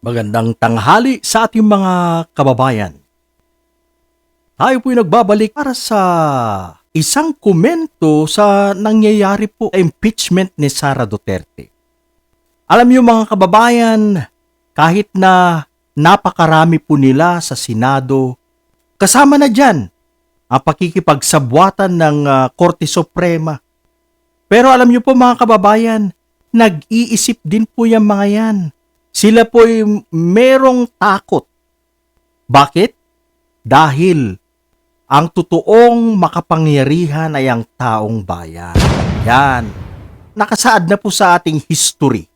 Magandang tanghali sa ating mga kababayan. Tayo po'y nagbabalik para sa isang komento sa nangyayari po impeachment ni Sara Duterte. Alam niyo mga kababayan, kahit na napakarami po nila sa Senado, kasama na dyan ang pakikipagsabwatan ng ah, Korte Suprema. Pero alam niyo po mga kababayan, nag-iisip din po yung mga yan. Sila po'y merong takot. Bakit? Dahil ang totoong makapangyarihan ay ang taong bayan. Yan. Nakasaad na po sa ating history.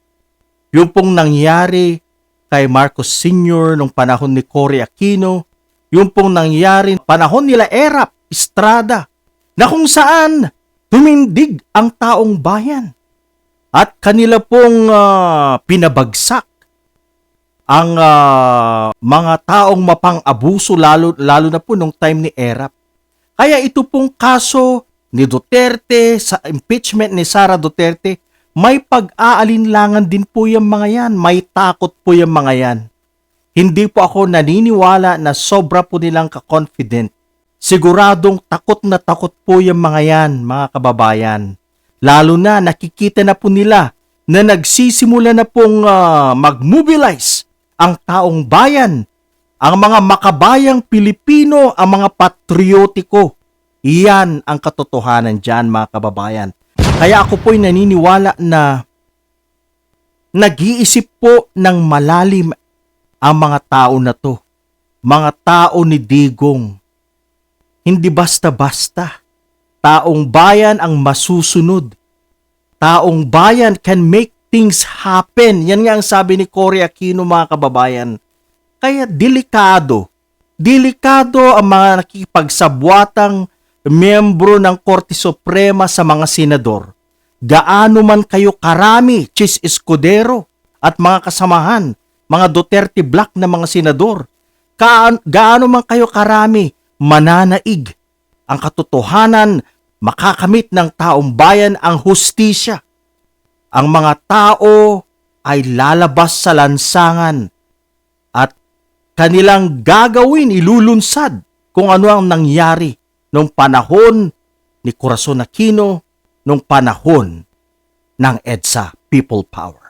Yung pong nangyari kay Marcos Sr. nung panahon ni Cory Aquino, yung pong nangyari panahon nila Erap Estrada, na kung saan tumindig ang taong bayan at kanila pong ah, pinabagsak ang ah, mga taong mapang-abuso lalo, lalo na po nung time ni Erap. Kaya ito pong kaso ni Duterte sa impeachment ni Sara Duterte, may pag-aalinlangan din po yung mga yan. May takot po yung mga yan. Hindi po ako naniniwala na sobra po nilang ka-confident. Siguradong takot na takot po yung mga yan, mga kababayan. Lalo na nakikita na po nila na nagsisimula na pong ah, mag-mobilize ang taong bayan, ang mga makabayang Pilipino, ang mga patriotiko. Iyan ang katotohanan dyan, mga kababayan. Kaya ako po'y naniniwala na nag-iisip po ng malalim ang mga tao na to. Mga tao ni Digong. Hindi basta-basta. Taong bayan ang masusunod. Taong bayan can make things happen. Yan nga ang sabi ni Cory Aquino mga kababayan. Kaya delikado. Delikado ang mga nakikipagsabwatang miyembro ng Korte Suprema sa mga senador. Gaano man kayo karami, Chis Escudero at mga kasamahan, mga Duterte Black na mga senador. Kaan, gaano man kayo karami, mananaig. Ang katotohanan, makakamit ng taong bayan ang hustisya ang mga tao ay lalabas sa lansangan at kanilang gagawin, ilulunsad kung ano ang nangyari nung panahon ni Corazon Aquino, nung panahon ng EDSA People Power.